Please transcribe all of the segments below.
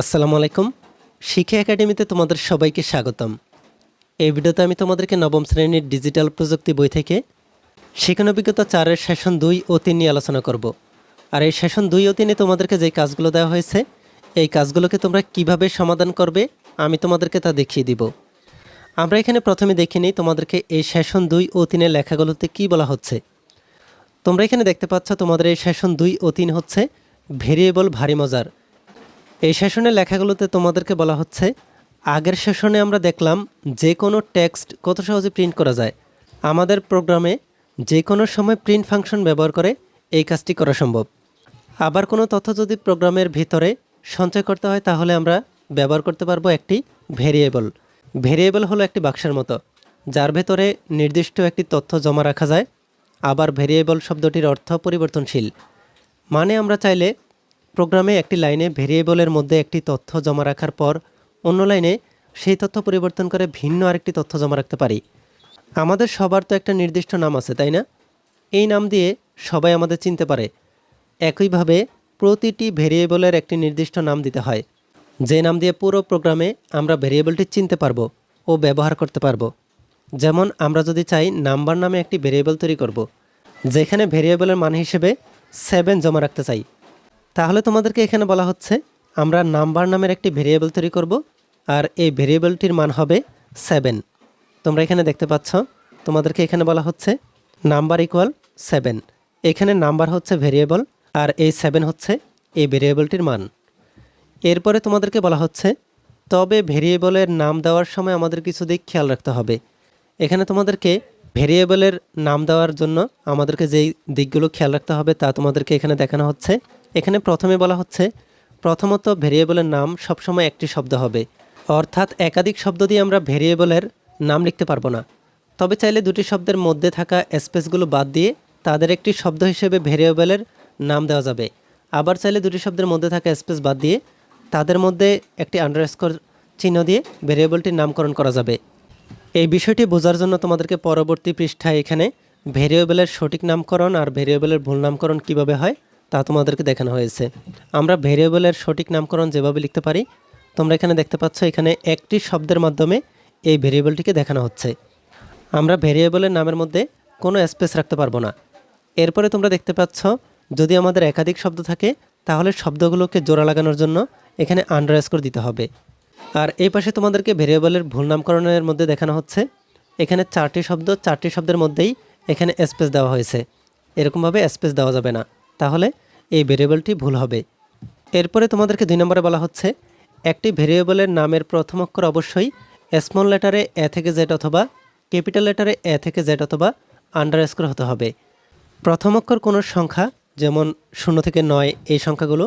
আসসালামু আলাইকুম। শিক্ষা একাডেমিতে তোমাদের সবাইকে স্বাগতম। এই ভিডিওতে আমি তোমাদেরকে নবম শ্রেণির ডিজিটাল প্রযুক্তি বই থেকে শিক্ষণ অভিজ্ঞতা চারের সেশন দুই ও তিন নিয়ে আলোচনা করব। আর এই সেশন দুই ও তিনে তোমাদেরকে যে কাজগুলো দেওয়া হয়েছে, এই কাজগুলোকে তোমরা কীভাবে সমাধান করবে, আমি তোমাদেরকে তা দেখিয়ে দিব। আমরা এখানে প্রথমে দেখে নিই তোমাদেরকে এই সেশন দুই ও তিনের লেখাগুলোতে কি বলা হচ্ছে। তোমরা এখানে দেখতে পাচ্ছ তোমাদের এই সেশন দুই ও তিন হচ্ছে ভেরিয়েবল ভারী মজার। এই সেশনের লেখাগুলোতে তোমাদেরকে বলা হচ্ছে, আগের সেশনে আমরা দেখলাম যে কোনো টেক্সট কত সহজে প্রিন্ট করা যায়। আমাদের প্রোগ্রামে যে কোনো সময় প্রিন্ট ফাংশন ব্যবহার করে এই কাজটি করা সম্ভব। আবার কোনো তথ্য যদি প্রোগ্রামের ভিতরে সঞ্চয় করতে হয়, তাহলে আমরা ব্যবহার করতে পারব একটি ভেরিয়েবল। ভেরিয়েবল হলো একটি বাক্সের মতো, যার ভেতরে নির্দিষ্ট একটি তথ্য জমা রাখা যায়। আবার ভেরিয়েবল শব্দটির অর্থ পরিবর্তনশীল। মানে আমরা চাইলে প্রোগ্রামে একটি লাইনে ভেরিয়েবলের মধ্যে একটি তথ্য জমা রাখার পর অন্য লাইনে সেই তথ্য পরিবর্তন করে ভিন্ন আরেকটি তথ্য জমা রাখতে পারি। আমাদের সবার তো একটা নির্দিষ্ট নাম আছে, তাই না? এই নাম দিয়ে সবাই আমাদের চিনতে পারে। একইভাবে প্রতিটি ভেরিয়েবলের একটি নির্দিষ্ট নাম দিতে হয়। যে নাম দিয়ে পুরো প্রোগ্রামে আমরা ভেরিয়েবলটি চিনতে পারব ও ব্যবহার করতে পারব। যেমন আমরা যদি চাই নাম্বার নামে একটি ভেরিয়েবল তৈরি করব। যেখানে ভেরিয়েবলের মান হিসেবে সেভেন জমা রাখতে চাই। তাহলে তোমাদেরকে এখানে বলা হচ্ছে, আমরা নাম্বার নামের একটি ভেরিয়েবল তৈরি করব, আর এই ভেরিয়েবলটির মান হবে সেভেন। তোমরা এখানে দেখতে পাচ্ছ, তোমাদেরকে এখানে বলা হচ্ছে নাম্বার ইকুয়াল সেভেন। এখানে নাম্বার হচ্ছে ভেরিয়েবল, আর এই সেভেন হচ্ছে এই ভেরিয়েবলটির মান। এরপরে তোমাদেরকে বলা হচ্ছে, তবে ভেরিয়েবলের নাম দেওয়ার সময় আমাদের কিছু দিক খেয়াল রাখতে হবে। এখানে তোমাদেরকে ভেরিয়েবলের নাম দেওয়ার জন্য আমাদেরকে যেই দিকগুলো খেয়াল রাখতে হবে তা তোমাদেরকে এখানে দেখানো হচ্ছে। এখানে প্রথমে বলা হচ্ছে, প্রথমত ভেরিয়েবলের নাম সবসময় একটি শব্দ হবে। অর্থাৎ একাধিক শব্দ দিয়ে আমরা ভেরিয়েবলের নাম লিখতে পারব না। তবে চাইলে দুটি শব্দের মধ্যে থাকা স্পেসগুলো বাদ দিয়ে তাদের একটি শব্দ হিসেবে ভেরিয়েবলের নাম দেওয়া যাবে। আবার চাইলে দুটি শব্দের মধ্যে থাকা স্পেস বাদ দিয়ে তাদের মধ্যে একটি আন্ডারস্কোর চিহ্ন দিয়ে ভেরিয়েবলটির নামকরণ করা যাবে। এই বিষয়টি বোঝার জন্য তোমাদেরকে পরবর্তী পৃষ্ঠায় এখানে ভেরিয়েবলের সঠিক নামকরণ আর ভেরিয়েবলের ভুল নামকরণ কীভাবে হয় তা তোমাদেরকে দেখানো হয়েছে। আমরা ভেরিয়েবলের সঠিক নামকরণ যেভাবে লিখতে পারি, তোমরা এখানে দেখতে পাচ্ছ এখানে একটি শব্দের মাধ্যমে এই ভেরিয়েবলটিকে দেখানো হচ্ছে। আমরা ভেরিয়েবলের নামের মধ্যে কোনো স্পেস রাখতে পারব না। এরপরে তোমরা দেখতে পাচ্ছ, যদি আমাদের একাধিক শব্দ থাকে, তাহলে শব্দগুলোকে জোড়া লাগানোর জন্য এখানে আন্ডারস্কোর দিতে হবে। আর এই পাশে তোমাদেরকে ভেরিয়েবলের ভুল নামকরণের মধ্যে দেখানো হচ্ছে। এখানে চারটি শব্দ, চারটি শব্দের মধ্যেই এখানে স্পেস দেওয়া হয়েছে। এরকমভাবে স্পেস দেওয়া যাবে না। তাহলে এই ভেরিয়েবলটি ভুল হবে। এরপরে তোমাদেরকে দুই নম্বরে বলা হচ্ছে, একটি ভেরিয়েবলের নামের প্রথম অক্ষর অবশ্যই স্মল লেটারে এ থেকে জেড অথবা ক্যাপিটাল লেটারে এ থেকে জেড অথবা আন্ডার স্কোর হতে হবে। প্রথম অক্ষর কোনো সংখ্যা, যেমন শূন্য থেকে নয় এই সংখ্যাগুলো,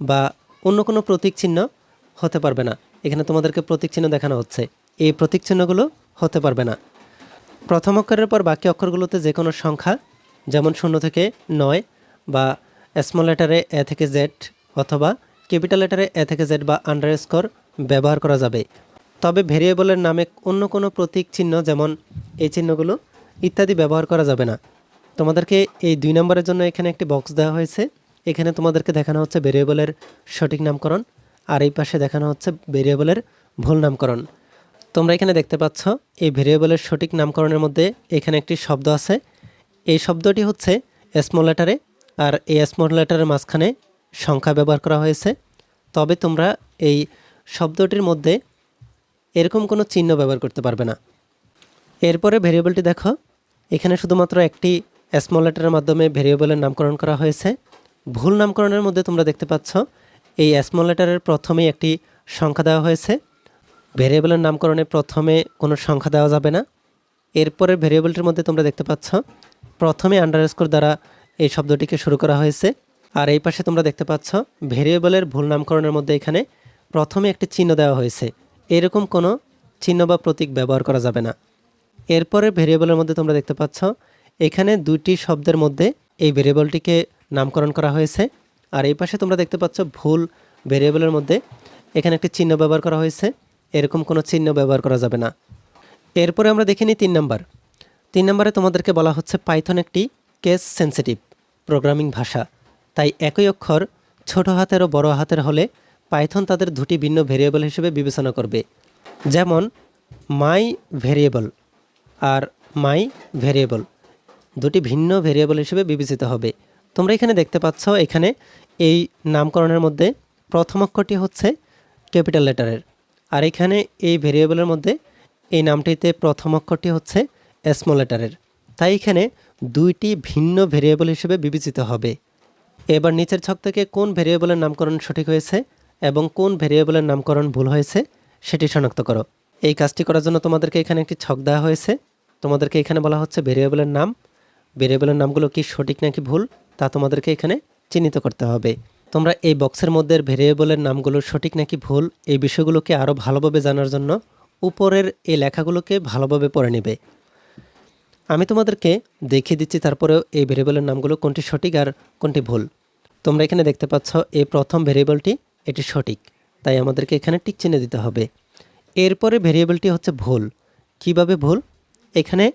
বা অন্য কোনো প্রতীক চিহ্ন হতে পারবে না। এখানে তোমাদেরকে প্রতীক চিহ্ন দেখানো হচ্ছে, এই প্রতীক চিহ্নগুলো হতে পারবে না। প্রথম অক্ষরের পর বাকি অক্ষরগুলোতে যে কোনো সংখ্যা, যেমন শূন্য থেকে নয় বা স্মল লেটারে এ থেকে জেড অথবা ক্যাপিটাল লেটারে এ থেকে জেড বা আন্ডার স্কোর ব্যবহার করা যাবে। তবে ভেরিয়েবলের নামে অন্য কোনো প্রতীক চিহ্ন যেমন এই চিহ্নগুলো ইত্যাদি ব্যবহার করা যাবে না। তোমাদেরকে এই দুই নম্বরের জন্য এখানে একটি বক্স দেওয়া হয়েছে। এখানে তোমাদেরকে দেখানো হচ্ছে ভেরিয়েবলের সঠিক নামকরণ আর এই পাশে দেখানো হচ্ছে ভেরিয়েবলের ভুল নামকরণ। তোমরা এখানে দেখতে পাচ্ছ, এই ভেরিয়েবলের সঠিক নামকরণের মধ্যে এখানে একটি শব্দ আছে। এই শব্দটি হচ্ছে স্মল লেটারে আর এই স্মল লেটারের মাঝখানে সংখ্যা ব্যবহার করা হয়েছে। তবে তোমরা এই শব্দটির মধ্যে এরকম কোনো চিহ্ন ব্যবহার করতে পারবে না। এরপরে ভেরিয়েবলটি দেখো। এখানে শুধুমাত্র একটি স্মল লেটারের মাধ্যমে ভেরিয়েবলের নামকরণ করা হয়েছে। ভুল নামকরণের মধ্যে তোমরা দেখতে পাচ্ছ, এই স্মল লেটারের প্রথমেই একটি সংখ্যা দেওয়া হয়েছে। ভেরিয়েবলের নামকরণে প্রথমে কোনো সংখ্যা দেওয়া যাবে না। এরপরে ভেরিয়েবলটির মধ্যে তোমরা দেখতে পাচ্ছ, প্রথমে আন্ডারস্কোর দ্বারা এই শব্দটিকে শুরু করা হয়েছে। আর এই পাশে তোমরা দেখতে পাচ্ছ, ভেরিয়েবলের ভুল নামকরণের মধ্যে এখানে প্রথমে একটি চিহ্ন দেওয়া হয়েছে। এরকম কোনো চিহ্ন বা প্রতীক ব্যবহার করা যাবে না। এরপরে ভেরিয়েবলের মধ্যে তোমরা দেখতে পাচ্ছ, এখানে দুইটি শব্দের মধ্যে এই ভেরিয়েবলটিকে নামকরণ করা হয়েছে। আর এই পাশে তোমরা দেখতে পাচ্ছ, ভুল ভেরিয়েবলের মধ্যে এখানে একটি চিহ্ন ব্যবহার করা হয়েছে। এরকম কোনো চিহ্ন ব্যবহার করা যাবে না। এরপরে আমরা দেখে নিই তিন নম্বর। তিন নম্বরে তোমাদেরকে বলা হচ্ছে, পাইথন একটি কেস সেন্সিটিভ। প্রোগ্রামিং ভাষা। তাই একই অক্ষর ছোট হাতের ও বড় হাতের হলে পাইথন তাদের দুটি ভিন্ন ভেরিয়েবল হিসেবে বিবেচনা করবে। যেমন মাই ভেরিয়েবল আর মাই ভেরিয়েবল দুটি ভিন্ন ভেরিয়েবল হিসেবে বিবেচিত হবে। তোমরা এখানে দেখতে পাচ্ছ, এখানে এই নামকরণের মধ্যে প্রথম অক্ষরটি হচ্ছে ক্যাপিটাল লেটারের। আর এখানে এই ভেরিয়েবলের মধ্যে এই নামটিতে প্রথম অক্ষরটি হচ্ছে স্মল লেটারের তাই এখানে দুইটি ভিন্ন ভেরিয়েবল হিসেবে বিবেচিত হবে। এবার নিচের ছক থেকে কোন ভেরিয়েবলের নামকরণ সঠিক হয়েছে এবং কোন ভেরিয়েবলের নামকরণ ভুল হয়েছে সেটি শনাক্ত করো। এই কাজটি করার জন্য তোমাদেরকে এখানে একটি ছক দেওয়া হয়েছে। তোমাদেরকে এখানে বলা হচ্ছে ভেরিয়েবলের নাম। ভেরিয়েবলের নামগুলো কি সঠিক নাকি ভুল তা তোমাদেরকে এখানে চিহ্নিত করতে হবে। তোমরা এই বক্সের মধ্যে ভেরিয়েবলের নামগুলো সঠিক নাকি ভুল এই বিষয়গুলোকে আরও ভালোভাবে জানার জন্য উপরের এই লেখাগুলোকে ভালোভাবে পড়ে নেবে। আমি তোমাদেরকে দেখিয়ে দিচ্ছি তারপরেও এই ভেরিয়েবলের নামগুলো কোনটি সঠিক আর কোনটি ভুল। তোমরা এখানে দেখতে পাচ্ছ এই প্রথম ভেরিয়েবলটি এটি সঠিক, তাই আমাদেরকে এখানে টিক চিহ্ন দিতে হবে। এরপরে ভেরিয়েবলটি হচ্ছে ভুল। কীভাবে ভুল? এখানে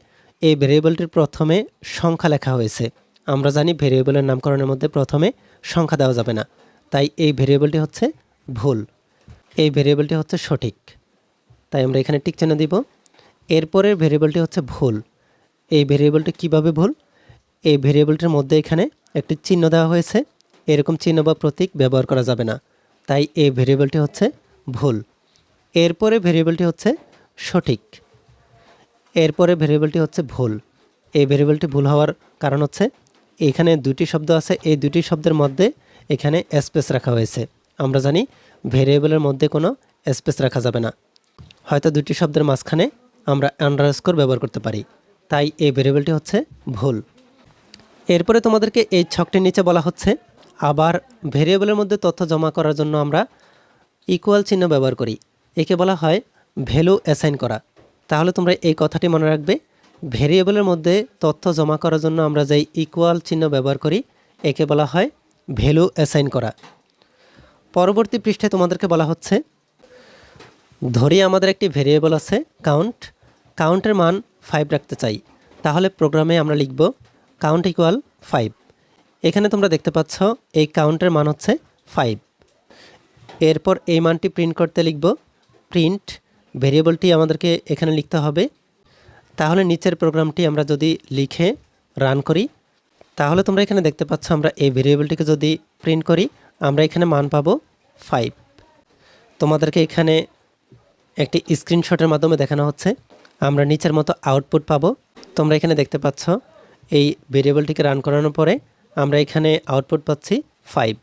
এই ভেরিয়েবলটির প্রথমে সংখ্যা লেখা হয়েছে। আমরা জানি ভেরিয়েবলের নামকরণের মধ্যে প্রথমে সংখ্যা দেওয়া যাবে না, তাই এই ভেরিয়েবলটি হচ্ছে ভুল। এই ভেরিয়েবলটি হচ্ছে সঠিক, তাই আমরা এখানে টিক চিহ্ন দিব। এরপরের ভেরিয়েবলটি হচ্ছে ভুল। এই ভেরিয়েবলটি কীভাবে ভুল? এই ভেরিয়েবলটির মধ্যে এখানে একটি চিহ্ন দেওয়া হয়েছে। এরকম চিহ্ন বা প্রতীক ব্যবহার করা যাবে না। তাই এই ভেরিয়েবলটি হচ্ছে ভুল। এরপরে ভেরিয়েবলটি হচ্ছে সঠিক। এরপরে ভেরিয়েবলটি হচ্ছে ভুল। এই ভেরিয়েবলটি ভুল হওয়ার কারণ হচ্ছে এখানে দুটি শব্দ আছে। এই দুটি শব্দের মধ্যে এখানে স্পেস রাখা হয়েছে। আমরা জানি ভেরিয়েবলের মধ্যে কোনো স্পেস রাখা যাবে না। হয়তো দুটি শব্দের মাঝখানে আমরা আন্ডারস্কোর ব্যবহার করতে পারি। তাই এই ভেরিয়েবলটি হচ্ছে ভুল। এরপরে তোমাদেরকে এই ছকটির নিচে বলা হচ্ছে, আবার ভেরিয়েবলের মধ্যে তথ্য জমা করার জন্য আমরা ইকুয়াল চিহ্ন ব্যবহার করি। একে বলা হয় ভ্যালু অ্যাসাইন করা। তাহলে তোমরা এই কথাটি মনে রাখবে, ভেরিয়েবলের মধ্যে তথ্য জমা করার জন্য আমরা যেই ইকুয়াল চিহ্ন ব্যবহার করি, একে বলা হয় ভ্যালু অ্যাসাইন করা। পরবর্তী পৃষ্ঠে তোমাদেরকে বলা হচ্ছে, ধরি আমাদের একটি ভেরিয়েবল আছে কাউন্ট কাউন্টের মান ফাইভ রাখতে চাই। তাহলে প্রোগ্রামে আমরা লিখব কাউন্ট ইকুয়াল ফাইভ এখানে তোমরা দেখতে পাচ্ছ, এই কাউন্টের মান হচ্ছে ফাইভ এরপর এই মানটি প্রিন্ট করতে লিখব। প্রিন্ট ভেরিয়েবলটি আমাদেরকে এখানে লিখতে হবে। তাহলে নিচের প্রোগ্রামটি আমরা যদি লিখে রান করি, তাহলে তোমরা এখানে দেখতে পাচ্ছ আমরা এই ভেরিয়েবলটিকে যদি প্রিন্ট করি, আমরা এখানে মান পাবো ফাইভ তোমাদেরকে এখানে একটি স্ক্রিনশটের মাধ্যমে দেখানো হচ্ছে। আমরা নিচের মতো আউটপুট পাবো। তোমরা এখানে দেখতে পাচ্ছ, এই ভেরিয়েবলটিকে রান করানোর পরে আমরা এখানে আউটপুট পাচ্ছি ফাইভ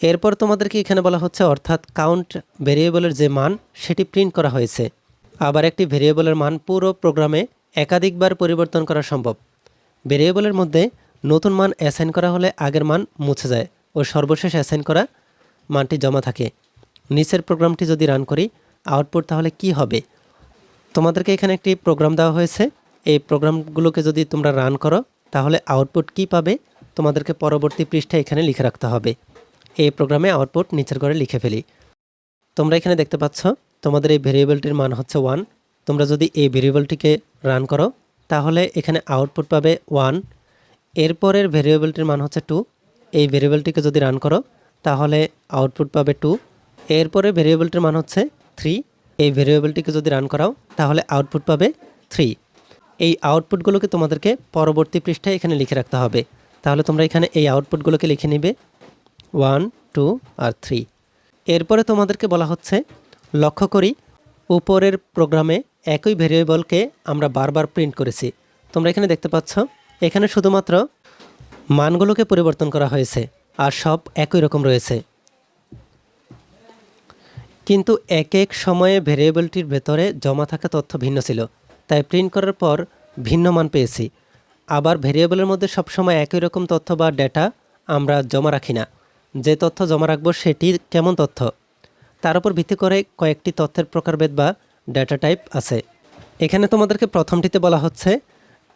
এরপর তোমাদেরকে এখানে বলা হচ্ছে, অর্থাৎ কাউন্ট ভেরিয়েবলের যে মান, সেটি প্রিন্ট করা হয়েছে। আবার একটি ভেরিয়েবলের মান পুরো প্রোগ্রামে একাধিকবার পরিবর্তন করা সম্ভব। ভেরিয়েবলের মধ্যে নতুন মান অ্যাসাইন করা হলে আগের মান মুছে যায় ও সর্বশেষ অ্যাসাইন করা মানটি জমা থাকে। নিচের প্রোগ্রামটি যদি রান করি আউটপুট তাহলে কি হবে? তোমাদেরকে এখানে একটি প্রোগ্রাম দেওয়া হয়েছে। এই প্রোগ্রামগুলোকে যদি তোমরা রান করো, তাহলে আউটপুট কি পাবে? তোমাদেরকে পরবর্তী পৃষ্ঠায় এখানে লিখে রাখতে হবে। এই প্রোগ্রামে আউটপুট নিচের করে লিখে ফেলি। তোমরা এখানে দেখতে পাচ্ছ, তোমাদের এই ভেরিয়েবলটির মান হচ্ছে ওয়ান তোমরা যদি এই ভেরিয়েবলটিকে রান করো, তাহলে এখানে আউটপুট পাবে ওয়ান এরপরের ভেরিয়েবলটির মান হচ্ছে টু এই ভেরিয়েবলটিকে যদি রান করো, তাহলে আউটপুট পাবে টু এরপরে ভেরিয়েবলটির মান হচ্ছে থ্রি এই ভেরিয়েবলটিকে যদি রান করাও, তাহলে আউটপুট পাবে থ্রি এই আউটপুটগুলোকে তোমাদেরকে পরবর্তী পৃষ্ঠায় এখানে লিখে রাখতে হবে। তাহলে তোমরা এখানে এই আউটপুটগুলোকে লিখে নিবে। ওয়ান টু আর থ্রি এরপরে তোমাদেরকে বলা হচ্ছে, লক্ষ্য করি, উপরের প্রোগ্রামে একই ভেরিয়েবলকে আমরা বারবার প্রিন্ট করেছি। তোমরা এখানে দেখতে পাচ্ছ, এখানে শুধুমাত্র মানগুলোকে পরিবর্তন করা হয়েছে, আর সব একই রকম রয়েছে। কিন্তু এক এক সময়ে ভেরিয়েবলটির ভেতরে জমা থাকা তথ্য ভিন্ন ছিল, তাই প্রিন্ট করার পর ভিন্ন মান পেয়েছি। আবার ভেরিয়েবলের মধ্যে সবসময় একই রকম তথ্য বা ডেটা আমরা জমা রাখি না। যে তথ্য জমা রাখব সেটি কেমন তথ্য? তার উপর ভিত্তি করে কয়েকটি তথ্যের প্রকারভেদ বা ডেটা টাইপ আছে। এখানে তোমাদেরকে প্রথমটিতে বলা হচ্ছে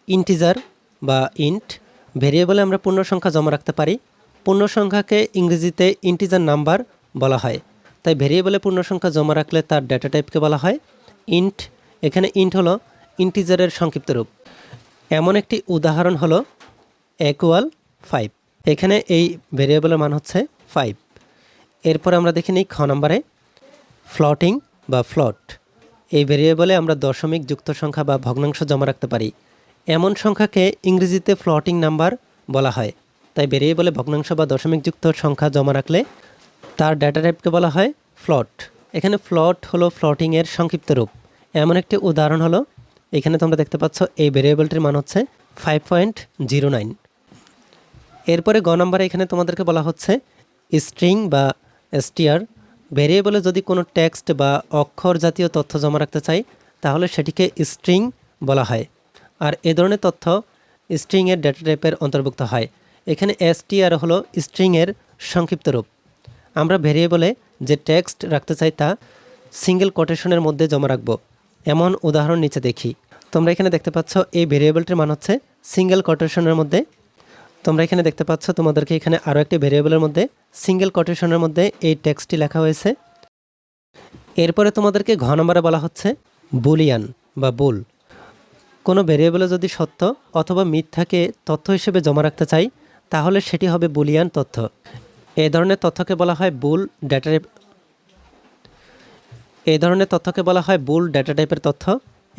ইন্টিজার বা ইন্ট ভেরিয়েবলে আমরা পূর্ণ সংখ্যা জমা রাখতে পারি। পূর্ণ সংখ্যাকে ইংরেজিতে ইন্টিজার নাম্বার বলা হয়। তাই ভেরিয়েবলে পূর্ণ সংখ্যা জমা রাখলে তার ডেটা টাইপকে বলা হয় ইন্ট এখানে ইন্ট হলো ইন্টিজারের সংক্ষিপ্ত রূপ। এমন একটি উদাহরণ হলো একুয়াল ফাইভ এখানে এই ভেরিয়েবলের মান হচ্ছে ফাইভ এরপর আমরা দেখে নিই খ নম্বরে ফ্লটিং বা ফ্লট এই ভেরিয়েবলে আমরা দশমিক যুক্ত সংখ্যা বা ভগ্নাংশ জমা রাখতে পারি। এমন সংখ্যাকে ইংরেজিতে ফ্লটিং নাম্বার বলা হয়। তাই ভেরিয়েবলে ভগ্নাংশ বা দশমিক যুক্ত সংখ্যা জমা রাখলে তার ডেটা টাইপকে বলা হয় ফ্লট এখানে ফ্লট হলো ফ্লটিংয়ের সংক্ষিপ্ত রূপ। এমন একটি উদাহরণ হলো, এখানে তোমরা দেখতে পাচ্ছ এই ভেরিয়েবলটির মান হচ্ছে ফাইভ পয়েন্ট জিরো নাইন এরপরে গ নম্বরে এখানে তোমাদেরকে বলা হচ্ছে স্ট্রিং বা এসটিআর ভেরিয়েবলে যদি কোনো টেক্সট বা অক্ষর জাতীয় তথ্য জমা রাখতে চাই, তাহলে সেটিকে স্ট্রিং বলা হয়। আর এ ধরনের তথ্য স্ট্রিংয়ের ডেটা টাইপের অন্তর্ভুক্ত হয়। এখানে এসটিআর হলো স্ট্রিংয়ের সংক্ষিপ্ত রূপ। আমরা ভেরিয়েবলে যে টেক্সট রাখতে চাই তা সিঙ্গেল কোটেশনের মধ্যে জমা রাখব। এমন উদাহরণ নিচে দেখি। তোমরা এখানে দেখতে পাচ্ছ এই ভেরিয়েবলটির মান হচ্ছে সিঙ্গেল কোটেশনের মধ্যে। তোমরা এখানে দেখতে পাচ্ছ তোমাদেরকে এখানে আরও একটি ভেরিয়েবলের মধ্যে সিঙ্গেল কোটেশনের মধ্যে এই টেক্সটটি লেখা হয়েছে। এরপরে তোমাদেরকে ঘ নম্বরে বলা হচ্ছে বুলিয়ান বা বুল। কোনো ভেরিয়েবলে যদি সত্য অথবা মিথ্যাকে তথ্য হিসেবে জমা রাখতে চাই, তাহলে সেটি হবে বুলিয়ান তথ্য। এই ধরনের তথ্যকে বলা হয় বুল ডেটা এই ধরনের তথ্যকে বলা হয় বুল ডেটা টাইপের তথ্য।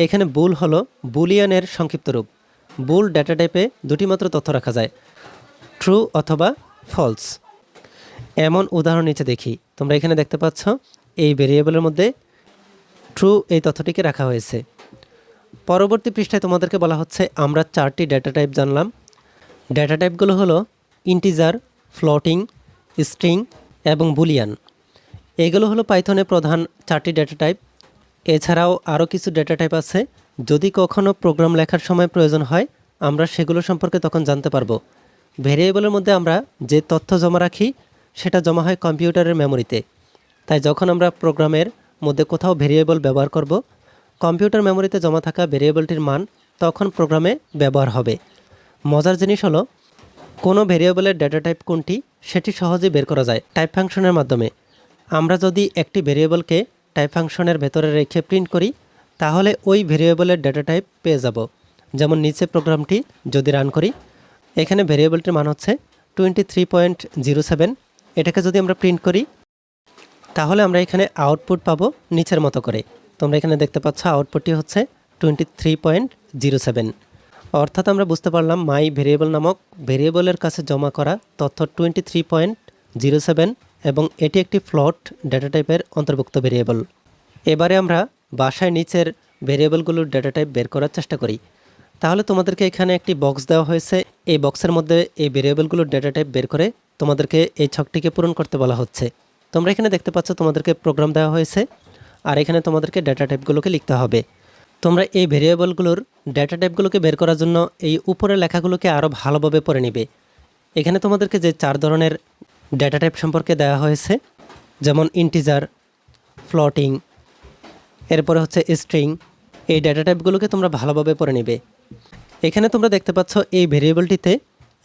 এখানে বুল হলো বুলিয়ানের সংক্ষিপ্ত রূপ। বুল ডেটা টাইপে দুটি মাত্র তথ্য রাখা যায়। ট্রু অথবা ফলস। এমন উদাহরণ নিচে দেখি। তোমরা এখানে দেখতে পাচ্ছ, এই ভেরিয়েবলের মধ্যে ট্রু এই তথ্যটিকে রাখা হয়েছে। পরবর্তী পৃষ্ঠায় তোমাদেরকে বলা হচ্ছে, আমরা চারটি ডেটা টাইপ জানলাম। ডেটা টাইপগুলো হলো ইন্টিজার, ফ্লোটিং স্ট্রিং এবং বুলিয়ান। এগুলো হলো পাইথনের প্রধান চারটি ডেটা টাইপ এছাড়াও আরও কিছু ডেটা টাইপ আছে। যদি কখনও প্রোগ্রাম লেখার সময় প্রয়োজন হয়, আমরা সেগুলো সম্পর্কে তখন জানতে পারব। ভেরিয়েবলের মধ্যে আমরা যে তথ্য জমা রাখি, সেটা জমা হয় কম্পিউটারের মেমোরিতে তাই যখন আমরা প্রোগ্রামের মধ্যে কোথাও ভেরিয়েবল ব্যবহার করব, কম্পিউটার মেমোরিতে জমা থাকা ভেরিয়েবলটির মান তখন প্রোগ্রামে ব্যবহার হবে। মজার জিনিস হলো কোনো ভেরিয়েবলের ডেটা টাইপ কোনটি, সেটি সহজেই বের করা যায় টাইপ ফাংশনের মাধ্যমে। আমরা যদি একটি ভেরিয়েবলকে টাইপ ফাংশনের ভেতরে রেখে প্রিন্ট করি, তাহলে ওই ভেরিয়েবলের ডেটা টাইপ পেয়ে যাব। যেমন নিচে প্রোগ্রামটি যদি রান করি, এখানে ভেরিয়েবলটির মান হচ্ছে twenty three point zero seven এটাকে যদি আমরা প্রিন্ট করি, তাহলে আমরা এখানে আউটপুট পাবো নিচের মতো করে। তোমরা এখানে দেখতে পাচ্ছ আউটপুটটি হচ্ছে twenty three point zero seven অর্থাৎ আমরা বুঝতে পারলাম মাই ভেরিয়েবল নামক ভেরিয়েবলের কাছে জমা করা তথ্য twenty three point zero seven এবং এটি একটি ফ্লট ডেটা টাইপের অন্তর্ভুক্ত ভেরিয়েবল এবারে আমরা বাসায় নিচের ভেরিয়েবলগুলোর ডেটা টাইপ বের করার চেষ্টা করি। তাহলে তোমাদেরকে এখানে একটি বক্স দেওয়া হয়েছে। এই বক্সের মধ্যে এই ভেরিয়েবলগুলোর ডেটা টাইপ বের করে তোমাদেরকে এই ছকটিকে পূরণ করতে বলা হচ্ছে। তোমরা এখানে দেখতে পাচ্ছ তোমাদেরকে প্রোগ্রাম দেওয়া হয়েছে। আর এখানে তোমাদেরকে ডেটা টাইপগুলোকে লিখতে হবে। তোমরা এই ভেরিয়েবলগুলোর ডেটা টাইপগুলোকে বের করার জন্য এই উপরের লেখাগুলোকে আরও ভালোভাবে পড়ে নিবে। এখানে তোমাদেরকে যে চার ধরনের ডেটা টাইপ সম্পর্কে দেওয়া হয়েছে, যেমন ইন্টিজার ফ্লটিং এরপরে হচ্ছে স্ট্রিং এই ডেটা টাইপগুলোকে তোমরা ভালোভাবে পড়ে নিবে। এখানে তোমরা দেখতে পাচ্ছ এই ভেরিয়েবলটিতে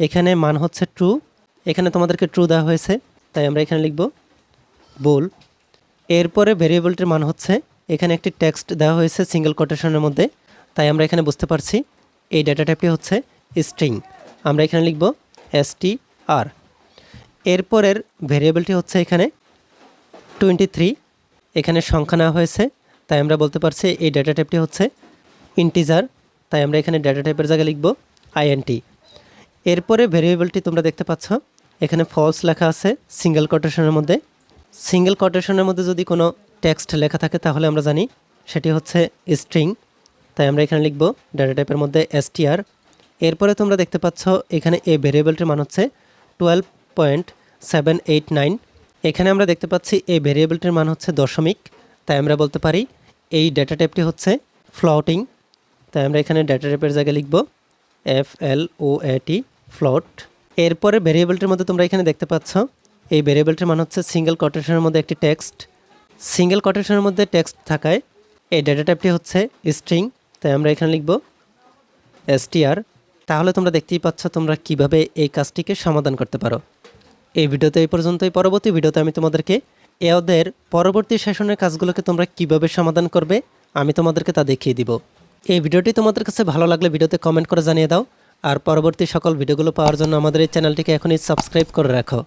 এখানে মান হচ্ছে ট্রু এখানে তোমাদেরকে ট্রু দেওয়া হয়েছে, তাই আমরা এখানে লিখব বুল এরপরে ভেরিয়েবলটির মান হচ্ছে এখানে একটি টেক্সট দেওয়া হয়েছে সিঙ্গেল কোটেশনের মধ্যে। তাই আমরা এখানে বুঝতে পারছি এই ডেটা টাইপটি হচ্ছে স্ট্রিং আমরা এখানে লিখব এস টি আর এরপরের ভেরিয়েবলটি হচ্ছে এখানে টোয়েন্টি থ্রি এখানে সংখ্যা নেওয়া হয়েছে, তাই আমরা বলতে পারছি এই ডেটা টাইপটি হচ্ছে ইন্টিজার তাই আমরা এখানে ডেটা টাইপের জায়গায় লিখব আইএনটি এরপরে ভেরিয়েবলটি তোমরা দেখতে পাচ্ছ, এখানে ফলস লেখা আছে সিঙ্গেল কোটেশনের মধ্যে। সিঙ্গেল কোটেশনের মধ্যে যদি কোনো টেক্সট লেখা থাকে, তাহলে আমরা জানি সেটি হচ্ছে স্ট্রিং তাই আমরা এখানে লিখব ডেটা টাইপের মধ্যে এসটিআর এরপরে তোমরা দেখতে পাচ্ছ এখানে এই ভেরিয়েবলটির মান হচ্ছে twelve point seven eight nine এখানে আমরা দেখতে পাচ্ছি এই ভেরিয়েবলটির মান হচ্ছে দশমিক। তাই আমরা বলতে পারি এই ডেটা টাইপটি হচ্ছে ফ্লটিং তাই আমরা এখানে ডেটা টাইপের জায়গায় লিখব এফ এল ও এটি ফ্লট এরপরে ভেরিয়েবলটির মধ্যে তোমরা এখানে দেখতে পাচ্ছ এই ভেরিয়েবলটির মান হচ্ছে সিঙ্গেল কোটেশনের মধ্যে একটি টেক্সট সিঙ্গেল কোটেশনের মধ্যে টেক্সট থাকায় এই ডেটা টাইপটি হচ্ছে স্ট্রিং তাই আমরা এখানে লিখব এসটিআর তাহলে তোমরা দেখতেই পাচ্ছ তোমরা কীভাবে এই কাজটিকে সমাধান করতে পারো। এই ভিডিওতে এই পর্যন্তই। পরবর্তী ভিডিওতে আমি তোমাদেরকে এদের পরবর্তী সেশনের কাজগুলোকে তোমরা কীভাবে সমাধান করবে, আমি তোমাদেরকে তা দেখিয়ে দিব। এই ভিডিওটি তোমাদের কাছে ভালো লাগলে ভিডিওতে কমেন্ট করে জানিয়ে দাও। আর পরবর্তী সকল ভিডিওগুলো পাওয়ার জন্য আমাদের এই চ্যানেলটিকে এখনই সাবস্ক্রাইব করে রাখো।